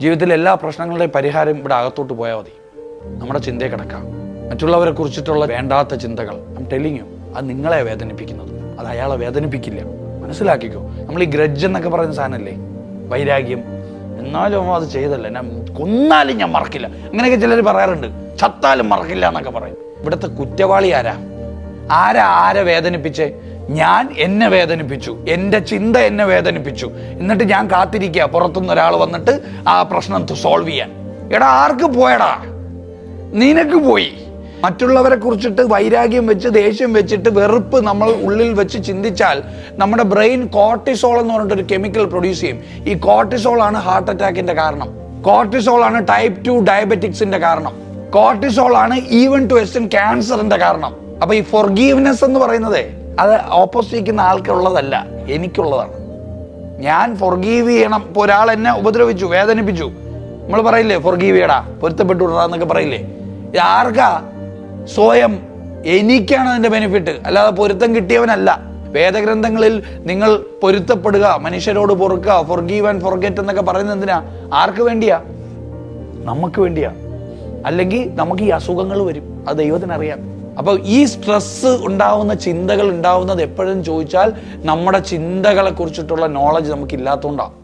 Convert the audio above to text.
ജീവിതത്തിലെ എല്ലാ പ്രശ്നങ്ങളുടെയും പരിഹാരം ഇവിടെ അകത്തോട്ട് പോയാൽ മതി. നമ്മുടെ ചിന്തയെ കിടക്കാം. മറ്റുള്ളവരെ കുറിച്ചിട്ടുള്ള വേണ്ടാത്ത ചിന്തകൾ. ഐം ടെലിങ് യു അത് നിങ്ങളെ വേദനിപ്പിക്കുന്നത്. അത് അയാളെ വേദനിപ്പിക്കില്ല. മനസ്സിലാക്കിക്കോ. നമ്മൾ ഈ ഗ്രജ് എന്നൊക്കെ പറയുന്ന സാധനമല്ലേ വൈരാഗ്യം. എന്നാലും അത് ചെയ്തല്ല ഞാൻ കൊന്നാലും ഞാൻ മറക്കില്ല. അങ്ങനെയൊക്കെ ചിലർ പറയാറുണ്ട്. ചത്താലും മറക്കില്ല എന്നൊക്കെ പറയും. ഇവിടുത്തെ കുറ്റവാളി ആരാ? ആരാ ആരെ വേദനിപ്പിച്ചേ? ഞാൻ എന്നെ വേദനിപ്പിച്ചു എന്റെ ചിന്ത എന്നെ വേദനിപ്പിച്ചു. എന്നിട്ട് ഞാൻ കാത്തിരിക്കുക. പുറത്തുനിന്ന് ഒരാൾ വന്നിട്ട് ആ പ്രശ്നം സോൾവ് ചെയ്യാൻ. എടാ ആർക്ക് പോയടാ? നിനക്ക് പോയി. മറ്റുള്ളവരെ കുറിച്ചിട്ട് വൈരാഗ്യം വെച്ച് ദേഷ്യം വെച്ചിട്ട് വെറുപ്പ് നമ്മൾ ഉള്ളിൽ വെച്ച് ചിന്തിച്ചാൽ നമ്മുടെ ബ്രെയിൻ കോർട്ടിസോൾ എന്ന് പറഞ്ഞിട്ടൊരു കെമിക്കൽ പ്രൊഡ്യൂസ് ചെയ്യും. ഈ കോർട്ടിസോൾ ആണ് ഹാർട്ട് അറ്റാക്കിന്റെ കാരണം. കോർട്ടിസോൾ ആണ് ടൈപ്പ് ടു ഡയബറ്റിക്സിന്റെ കാരണം. കോർട്ടിസോൾ ആണ് ഈവൻ ടു എസ്റ്റൻ ക്യാൻസറിന്റെ കാരണം. അപ്പൊ ഈ ഫൊർഗീവ്നെസ് എന്ന് പറയുന്നത് അത് ഓപ്പോസിറ്റ് നിൽക്കുന്ന ആൾക്കുള്ളതല്ല എനിക്കുള്ളതാണ്. ഞാൻ ഫൊർഗീവ് ചെയ്യണം. ഇപ്പോൾ ഒരാൾ എന്നെ ഉപദ്രവിച്ചു വേദനിപ്പിച്ചു. നമ്മൾ പറയില്ലേ ഫൊർഗീവ് ചെയ്യടാ പൊരുത്തപ്പെട്ടു എന്നൊക്കെ പറയില്ലേ? ഇത് ആർക്കാ? സ്വയം എനിക്കാണ് അതിന്റെ ബെനിഫിറ്റ് അല്ലാതെ പൊരുത്തം കിട്ടിയവനല്ല. വേദഗ്രന്ഥങ്ങളിൽ നിങ്ങൾ പൊരുത്തപ്പെടുക മനുഷ്യരോട് പൊറുക്കുക ഫൊർഗീവ് ആൻഡ് ഫൊർഗെറ്റ് എന്നൊക്കെ പറയുന്നത് എന്തിനാ? ആർക്ക് വേണ്ടിയാ? നമുക്ക് വേണ്ടിയാ. അല്ലെങ്കിൽ നമുക്ക് ഈ അസുഖങ്ങൾ വരും. അത് ദൈവത്തിനറിയാം. അപ്പോൾ ഈ സ്ട്രെസ് ഉണ്ടാവുന്ന ചിന്തകൾ ഉണ്ടാവുന്നത് എപ്പോഴും ചോദിച്ചാൽ നമ്മുടെ ചിന്തകളെ കുറിച്ചിട്ടുള്ള നോളജ് നമുക്ക് ഇല്ലാത്തതുകൊണ്ടാണ്